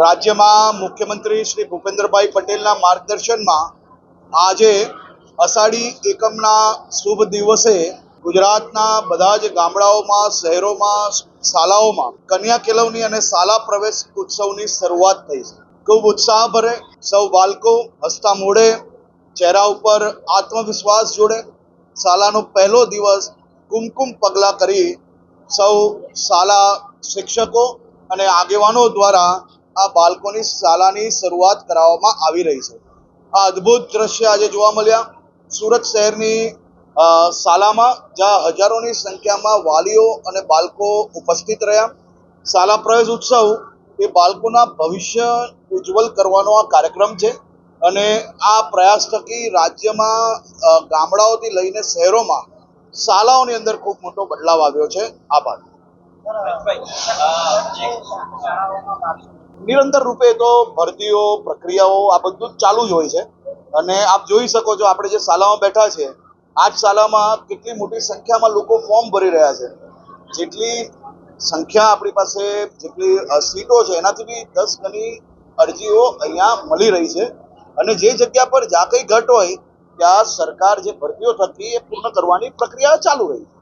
રાજ્યમાં મુખ્યમંત્રી શ્રી ભૂપેન્દ્રભાઈ પટેલના માર્ગદર્શનમાં આજે અષાઢી એકમના શુભ દિવસે ગુજરાતના બધા જ ગામડાઓમાં, શહેરોમાં શાલાઓમાં કન્યા કેળવણી અને શાળા પ્રવેશ ઉત્સવની શરૂઆત થઈ છે. ખૂબ ઉત્સાહભરે સૌ બાળકો હસતા મોઢે ચહેરા ઉપર આત્મવિશ્વાસ જોડે શાલાનો પહેલો દિવસ કુમકુમ પગલાં કરી સૌ શાળા શિક્ષકો અને આગેવાનો દ્વારા આ બાળકોની શાળાની શરૂઆત કરાવવામાં આવી રહી છે. આ અદ્ભુત દ્રશ્ય આજે જોવા મળ્યા. સુરત શહેરની શાળામાં જ્યાં હજારોની સંખ્યામાં વાલીઓ અને બાળકો ઉપસ્થિત રહ્યા. શાળા પ્રવેશ ઉત્સવ એ બાળકોના ભવિષ્ય ઉજ્જવલ કરવાનો આ કાર્યક્રમ છે અને આ પ્રયાસ થકી રાજ્યમાં ગામડાઓથી લઈને શહેરોમાં શાળાઓની અંદર ખૂબ મોટો બદલાવ આવ્યો છે. આભાર. નિરંતર રૂપે તો ભરતીઓ, પ્રક્રિયાઓ આ બધું ચાલુ જ હોય છે. અને આપ જોઈ શકો છો, આપણે જે શાળામાં બેઠા છે આ જ શાળામાં કેટલી મોટી સંખ્યામાં લોકો ફોર્મ ભરી રહ્યા છે. જેટલી સંખ્યા આપણી પાસે, જેટલી સીટો છે, એનાથી બી દસ ગણી અરજીઓ અહીંયા મળી રહી છે. અને જે જગ્યા પર જ્યાં કંઈ ઘટ હોય, ત્યાં સરકાર જે ભરતીઓ થતી, એ પૂર્ણ કરવાની પ્રક્રિયા ચાલુ રહી છે.